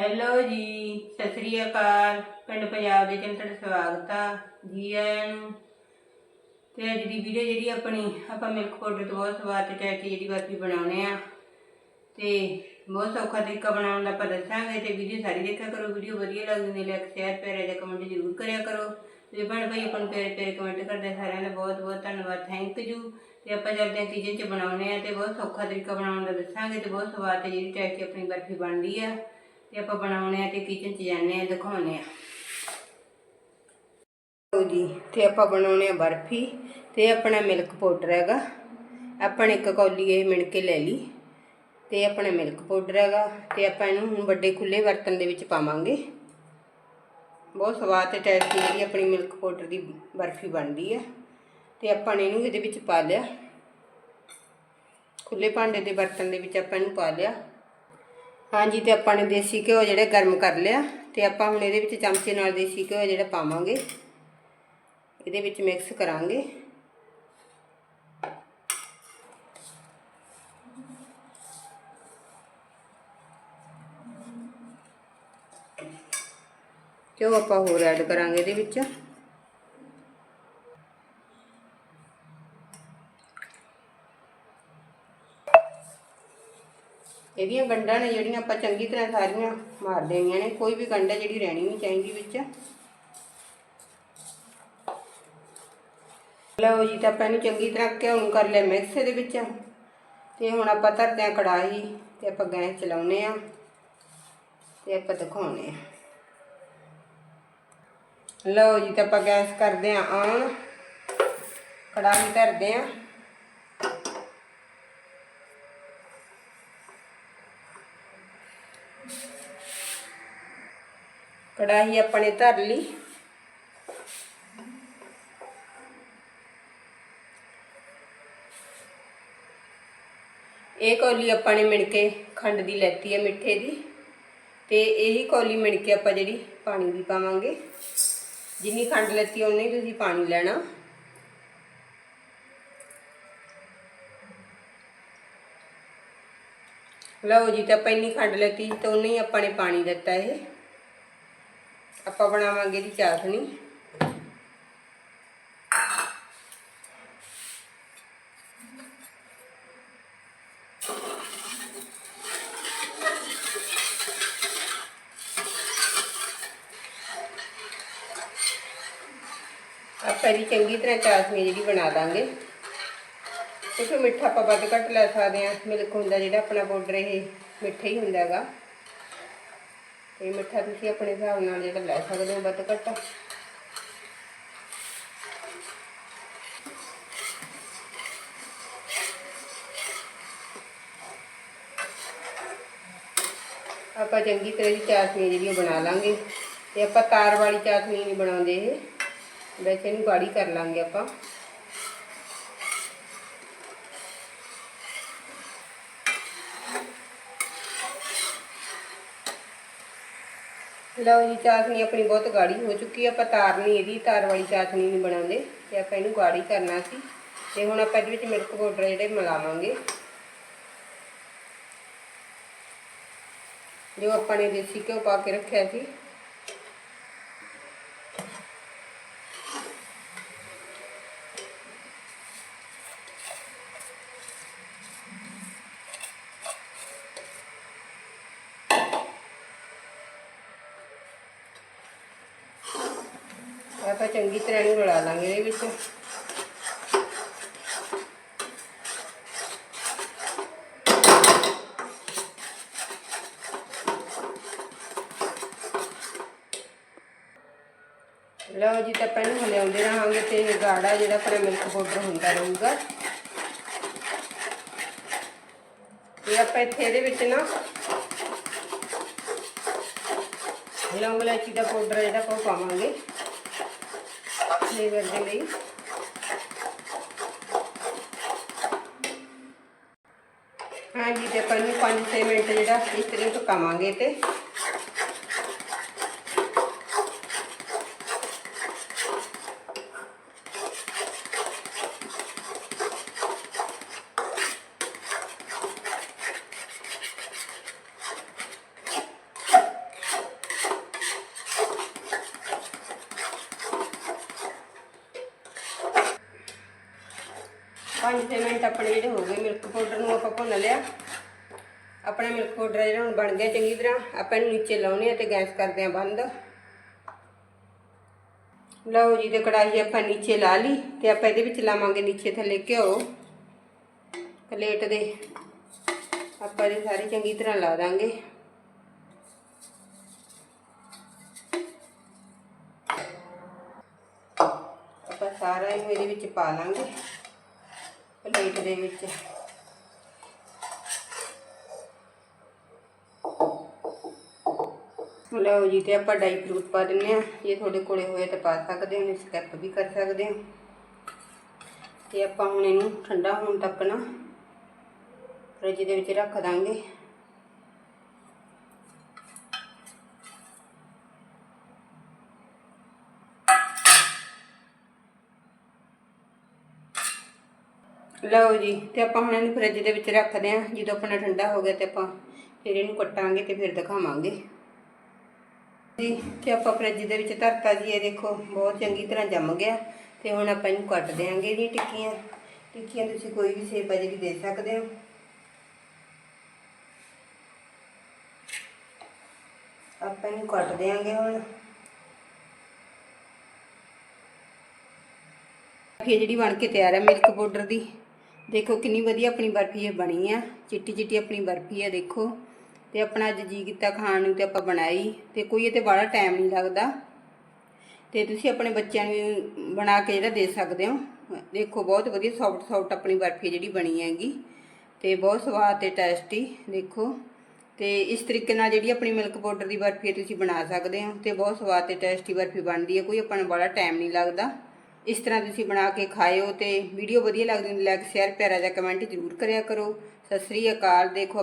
Hello ਜੀ, ਸਤਿ ਸ੍ਰੀ ਅਕਾਲ। ਪਿੰਡ ਪੰਜਾਬ ਦੇ ਚੈਨਲ ਤੁਹਾਡਾ ਸਵਾਗਤ ਆ ਜੀ ਆਇਆਂ ਨੂੰ। ਤੇ ਅੱਜ ਦੀ ਵੀਡੀਓ ਜਿਹੜੀ ਆਪਣੀ, ਆਪਾਂ ਮਿਲਕ ਪਾਊਡਰ ਤੋਂ ਬਹੁਤ ਸਵਾਦ ਤੇ ਟੈਸਟੀ ਜਿਹੜੀ ਬਰਫੀ ਬਣਾਉਣੇ ਆ। ਤੇ ਬਹੁਤ ਸੌਖਾ ਤਰੀਕਾ ਬਣਾਉਣ ਦਾ ਆਪਾਂ ਦੱਸਾਂਗੇ ਤੇ ਵੀਡੀਓ ਸਾਰੀ ਦੇਖਿਆ ਕਰੋ। ਵੀਡੀਓ ਵਧੀਆ ਲੱਗਦੀ ਨੇ ਲਾਈਕ ਸ਼ੇਅਰ ਪਿਆਰਾ ਜਿਹਾ ਕਮੈਂਟ ਜ਼ਰੂਰ ਕਰਿਆ ਕਰੋ। ਤੇ ਭੈਣ ਭਾਈ, ਆਪਾਂ ਨੂੰ ਪਿਆਰੇ ਪਿਆਰੇ ਕਮੈਂਟ ਕਰਦੇ ਸਾਰਿਆਂ ਦਾ ਬਹੁਤ ਬਹੁਤ ਧੰਨਵਾਦ। ਥੈਂਕ ਯੂ ਤੇ ਆਪਾਂ ਚੱਲਦੇ ਹਾਂ ਕਿਚਨ 'ਚ ਬਣਾਉਣੇ ਆ ਤੇ ਬਹੁਤ ਸੌਖਾ ਤਰੀਕਾ ਬਣਾਉਣ ਦਾ ਦੱਸਾਂਗੇ ਤੇ ਬਹੁਤ ਸਵਾਦ ਤੇ ਜਿਹੜੀ ਟੈਸਟੀ ਆਪਣੀ ਬਰਫੀ ਬਣਦੀ ਆ। ਤੇ ਆਪਾਂ ਬਣਾਉਣੇ ਆ ਤੇ ਕਿਚਨ 'ਚ ਜਾਂਦੇ ਆ ਦਿਖਾਉਣੇ ਆ। ਲਓ ਜੀ, ਤੇ ਆਪਾਂ ਬਣਾਉਣੇ ਆ ਬਰਫੀ ਤੇ ਆਪਣਾ ਮਿਲਕ ਪਾਊਡਰ ਹੈਗਾ। ਆਪਾਂ ਨੇ ਇੱਕ ਕੌਲੀ ਇਹ ਮਿਣ ਕੇ ਲੈ ਲਈ ਤੇ ਆਪਣਾ ਮਿਲਕ ਪਾਊਡਰ ਹੈਗਾ ਤੇ ਆਪਾਂ ਇਹਨੂੰ ਹੁਣ ਵੱਡੇ ਖੁੱਲੇ ਬਰਤਨ ਦੇ ਵਿੱਚ ਪਾਵਾਂਗੇ। ਬਹੁਤ ਸਵਾਦ ਤੇ ਟੇਸਟੀ ਜਿਹੜੀ ਆਪਣੀ ਮਿਲਕ ਪਾਊਡਰ ਦੀ ਬਰਫੀ ਬਣਦੀ ਹੈ ਤੇ ਆਪਾਂ ਨੇ ਇਹਨੂੰ ਇਹਦੇ ਵਿੱਚ ਪਾ ਲਿਆ। ਖੁੱਲੇ ਭਾਂਡੇ ਦੇ ਬਰਤਨ ਦੇ ਵਿੱਚ ਆਪਾਂ ਇਹਨੂੰ ਪਾ ਲਿਆ। ਹਾਂਜੀ, ਤੇ ਆਪਾਂ ਨੇ ਦੇਸੀ ਘਿਓ ਜਿਹੜਾ ਗਰਮ ਕਰ ਲਿਆ, ਤੇ ਆਪਾਂ ਹੁਣ ਇਹਦੇ ਵਿੱਚ ਚਮਚੇ ਨਾਲ ਦੇਸੀ ਘਿਓ ਜਿਹੜਾ ਪਾਵਾਂਗੇ। ਇਹਦੇ ਵਿੱਚ ਮਿਕਸ ਕਰਾਂਗੇ। ਘਿਓ ਆਪਾਂ ਹੋਰ ਐਡ ਕਰਾਂਗੇ ਇਹਦੇ ਵਿੱਚ। ਇਹਦੀਆਂ ਗੰਢਾਂ ਨੇ ਜਿਹੜੀਆਂ ਆਪਾਂ ਚੰਗੀ ਤਰ੍ਹਾਂ ਸਾਰੀਆਂ ਮਾਰ ਦੇਣੀਆਂ ਨੇ, ਕੋਈ ਵੀ ਗੰਢ ਜਿਹੜੀ ਰਹਿਣੀ ਨਹੀਂ ਚਾਹੀਦੀ ਵਿੱਚ। ਲਓ ਜੀ, ਤਾਂ ਆਪਾਂ ਇਹਨੂੰ ਚੰਗੀ ਤਰ੍ਹਾਂ ਘਿਓ ਕਰ ਲਿਆ ਮਿਕਸ ਦੇ ਵਿੱਚ। ਤੇ ਹੁਣ ਆਪਾਂ ਧਰਦੇ ਹਾਂ ਕੜਾਹੀ ਤੇ ਆਪਾਂ ਗੈਸ ਚਲਾਉਨੇ ਆ ਤੇ ਆਪਾਂ ਦਿਖਾਉਨੇ ਆ ਲਓ ਜੀ, ਤਾਂ ਆਪਾਂ ਗੈਸ ਕਰਦੇ ਆ ਆਨ ਕੜਾਹੀ ਧਰਦੇ ਆ ਕੜਾਹੀ ਆਪਾਂ ਨੇ ਧਰ ਲਈ। ਇਹ ਕੌਲੀ ਆਪਾਂ ਨੇ ਮਿਣ ਕੇ ਖੰਡ ਦੀ ਲੈਤੀ ਹੈ ਮਿੱਠੇ ਦੀ ਤੇ ਇਹੀ ਕੌਲੀ ਮਿਣ ਕੇ ਆਪਾਂ ਜਿਹੜੀ ਪਾਣੀ ਦੀ ਪਾਵਾਂਗੇ। ਜਿੰਨੀ ਖੰਡ ਲੈਤੀ ਉਨੀ ਤੁਸੀਂ ਪਾਣੀ ਲੈਣਾ। ਲਓ ਜੀ, ਤਾਂ ਆਪਾਂ ਇੰਨੀ ਖੰਡ ਲੈਤੀ ਤਾਂ ਉਹਨੇ ਹੀ ਆਪਾਂ ਨੇ ਪਾਣੀ ਦਿੱਤਾ ਇਹ। ਆਪਾਂ ਬਣਾਵਾਂਗੇ ਇਹਦੀ ਚਾਸ਼ਣੀ ਆਪਾਂ ਇਹਦੀ ਚੰਗੀ ਤਰ੍ਹਾਂ ਚਾਸ਼ਨੀ ਜਿਹੜੀ ਬਣਾ ਦਾਂਗੇ। ਕਿਉਂਕਿ ਮਿੱਠਾ ਆਪਾਂ ਵੱਧ ਘੱਟ ਲੈ ਸਕਦੇ ਹਾਂ। ਮਿਲਕ ਹੁੰਦਾ ਜਿਹੜਾ, ਆਪਣਾ ਪਾਊਡਰ ਇਹ ਮਿੱਠਾ ਹੀ ਹੁੰਦਾ ਇਹ ਮਿੱਠਾ ਤੁਸੀਂ ਆਪਣੇ ਹਿਸਾਬ ਨਾਲ ਜਿਹੜਾ ਲੈ ਸਕਦੇ ਹੋ ਵੱਧ ਘੱਟ। ਆਪਾਂ ਚੰਗੀ ਤਰ੍ਹਾਂ ਦੀ ਚਾਸ਼ਨੀ ਜਿਹੜੀ ਉਹ ਬਣਾ ਲਾਂਗੇ। ਤੇ ਆਪਾਂ ਤਾਰ ਵਾਲੀ ਚਾਸ਼ਨੀ ਨਹੀਂ ਬਣਾਉਂਦੇ ਇਹ। ਵੈਸੇ ਇਹਨੂੰ ਗਾੜੀ ਕਰ ਲਾਂਗੇ ਆਪਾਂ। ਲਓ ਜੀ, ਚਾਸ਼ਨੀ ਆਪਣੀ ਬਹੁਤ ਗਾੜੀ ਹੋ ਚੁੱਕੀ ਹੈ ਆਪਾਂ ਤਾਰ ਨਹੀਂ ਇਹਦੀ, ਤਾਰ ਵਾਲੀ ਚਾਸ਼ਨੀ ਨਹੀਂ ਬਣਾਉਂਦੇ, ਤੇ ਆਪਾਂ ਇਹਨੂੰ ਗਾੜੀ ਕਰਨਾ ਸੀ। ਤੇ ਹੁਣ ਆਪਾਂ ਇਹਦੇ ਵਿੱਚ ਮਿਲਕ ਪਾਊਡਰ ਜਿਹੜੇ ਮਿਲਾਵਾਂਗੇ। ਜੋ ਆਪਾਂ ਨੇ ਦੇਸੀ ਘਿਓ ਪਾ ਕੇ ਰੱਖਿਆ ਸੀ। ਆਪਾਂ ਚੰਗੀ ਤਰ੍ਹਾਂ ਨੂੰ ਰਲਾ ਲਾਂਗੇ ਇਹਦੇ ਵਿੱਚ। ਲਓ ਜੀ, ਤਾਂ ਆਪਾਂ ਇਹਨੂੰ ਹਲਿਆਉਂਦੇ ਰਹਾਂਗੇ ਤੇ ਇਹ ਗਾੜਾ ਜਿਹੜਾ ਆਪਣਾ ਮਿਲਕ ਪਾਊਡਰ ਹੁੰਦਾ ਰਹੂਗਾ। ਤੇ ਆਪਾਂ ਇੱਥੇ ਇਹਦੇ ਵਿੱਚ ਨਾ ਲੌਂਗ ਇਲਾਇਚੀ ਦਾ ਪਾਊਡਰ ਜਿਹੜਾ ਆਪਾਂ ਪਾਵਾਂਗੇ। ਫਲੇਵਰ ਦੇ ਲਈ। ਹਾਂਜੀ ਤੇ ਆਪਾਂ ਨੂੰ 5-6 ਮਿੰਟ ਜਿਹੜਾ ਇਸ ਤਰ੍ਹਾਂ ਪਕਾਵਾਂਗੇ ਤੇ 5 ਮਿੰਟ ਆਪਣੇ ਜਿਹੜੇ ਹੋ ਗਏ ਮਿਲਕ ਪਾਊਡਰ ਨੂੰ ਆਪਾਂ ਭੁੰਨ ਲਿਆ। ਆਪਣਾ ਮਿਲਕ ਪਾਊਡਰ ਜਿਹੜਾ ਹੁਣ ਬਣ ਗਿਆ ਚੰਗੀ ਤਰ੍ਹਾਂ। ਆਪਾਂ ਇਹਨੂੰ ਨੀਚੇ ਲਾਉਣੇ ਆ ਤੇ ਗੈਸ ਕਰਦੇ ਆ ਬੰਦ। ਲਓ ਜੀ, ਤੇ ਕੜਾਹੀ ਆਪਾਂ ਨੀਚੇ ਲਾ ਲਈ ਤੇ ਆਪਾਂ ਇਹਦੇ ਵਿੱਚ ਲਾਵਾਂਗੇ ਨੀਚੇ ਥੱਲੇ ਘਿਓ। ਪਲੇਟ ਦੇ। ਆਪਾਂ ਇਹ ਸਾਰੀ ਚੰਗੀ ਤਰ੍ਹਾਂ ਲਾ ਦਾਂਗੇ। ਆਪਾਂ ਸਾਰਾ ਇਹਨੂੰ ਇਹਦੇ ਵਿੱਚ ਪਾ ਲਾਂਗੇ। ਦੇ ਵਿੱਚ। ਲਓ ਜੀ, ਤੇ ਆਪਾਂ ਡਾਈ ਫਰੂਟ ਪਾ ਦਿੰਨੇ ਆ। ਜੇ ਤੁਹਾਡੇ ਕੋਲੇ ਹੋਏ ਤਾਂ ਪਾ ਸਕਦੇ ਹੋ ਸਕਿਪ ਵੀ ਕਰ ਸਕਦੇ ਹੋ। ਤੇ ਆਪਾਂ ਹੁਣ ਇਹਨੂੰ ਠੰਡਾ ਹੋਣ ਤੱਕ ਨਾ ਫ੍ਰਿਜ ਦੇ ਵਿੱਚ ਰੱਖ ਦਾਂਗੇ। ਲਓ ਜੀ, ਤੇ ਆਪਾਂ ਹੁਣ ਇਹਨੂੰ ਫ੍ਰਿਜ ਦੇ ਵਿੱਚ ਰੱਖਦੇ ਆਂ ਜਦੋਂ ਆਪਣਾ ਠੰਡਾ ਹੋ ਗਿਆ ਤੇ ਆਪਾਂ ਫਿਰ ਇਹਨੂੰ ਕੱਟਾਂਗੇ ਤੇ ਫਿਰ ਦਿਖਾਵਾਂਗੇ। ਜੀ, ਤੇ ਆਪਾਂ ਫ੍ਰਿਜ ਦੇ ਵਿੱਚ ਧਰਤਾ ਜੀ, ਇਹ ਦੇਖੋ, ਬਹੁਤ ਚੰਗੀ ਤਰ੍ਹਾਂ ਜੰਮ ਗਿਆ। ਤੇ ਹੁਣ ਆਪਾਂ ਇਹਨੂੰ ਕੱਟ ਦੇਾਂਗੇ ਜੀ ਟਿੱਕੀਆਂ। ਟਿੱਕੀਆਂ ਤੁਸੀਂ ਕੋਈ ਵੀ ਸ਼ੇਪ ਆ ਜਿਹੜੀ ਦੇ ਸਕਦੇ ਹੋ। ਆਪਾਂ ਇਹਨੂੰ ਕੱਟ ਦੇਾਂਗੇ ਹੁਣ। ਇਹ ਜਿਹੜੀ ਬਣ ਕੇ ਤਿਆਰ ਹੈ ਮਿਲਕ ਪਾਊਡਰ ਦੀ। ਦੇਖੋ ਕਿੰਨੀ ਵਧੀਆ ਆਪਣੀ ਬਰਫੀ ਇਹ ਬਣੀ ਆ। ਚਿੱਟੀ ਚਿੱਟੀ ਆਪਣੀ ਬਰਫੀ ਆ, ਦੇਖੋ। ਤੇ ਆਪਣਾ ਅੱਜ ਜੀ ਕੀਤਾ ਖਾਣ ਨੂੰ ਤੇ ਆਪਾਂ ਬਣਾਈ। ਤੇ ਕੋਈ ਇਹ ਤੇ ਬੜਾ ਟਾਈਮ ਨਹੀਂ ਲੱਗਦਾ। ਤੇ ਤੁਸੀਂ ਆਪਣੇ ਬੱਚਿਆਂ ਨੂੰ ਬਣਾ ਕੇ ਜਿਹੜਾ ਦੇ ਸਕਦੇ ਹੋ। ਦੇਖੋ, ਬਹੁਤ ਵਧੀਆ ਸੌਫਟ ਸੌਫਟ ਆਪਣੀ ਬਰਫੀ ਜਿਹੜੀ ਬਣੀ ਹੈਗੀ। ਤੇ ਬਹੁਤ ਸਵਾਦ ਤੇ ਟੇਸਟੀ ਦੇਖੋ। ਤੇ ਇਸ ਤਰੀਕੇ ਨਾਲ ਜਿਹੜੀ ਆਪਣੀ ਮਿਲਕ ਪਾਊਡਰ ਦੀ ਬਰਫੀ ਹੈ, ਤੁਸੀਂ ਬਣਾ ਸਕਦੇ ਹੋ। ਤੇ ਬਹੁਤ ਸਵਾਦ ਤੇ ਟੇਸਟੀ ਬਰਫੀ ਬਣਦੀ ਹੈ। ਕੋਈ ਆਪਾਂ ਨੂੰ ਬੜਾ ਟਾਈਮ ਨਹੀਂ ਲੱਗਦਾ। ਇਸ ਤਰ੍ਹਾਂ ਤੁਸੀਂ ਬਣਾ ਕੇ ਖਾਇਓ ਤੇ ਵੀਡੀਓ ਵਧੀਆ ਲੱਗਦੀ ਹੈ ਲਾਈਕ ਸ਼ੇਅਰ ਪਿਆਰਾ ਜਿਹਾ ਕਮੈਂਟ ਜ਼ਰੂਰ ਕਰਿਆ ਕਰੋ। ਸਤਿ ਸ੍ਰੀ ਅਕਾਲ, ਦੇਖੋ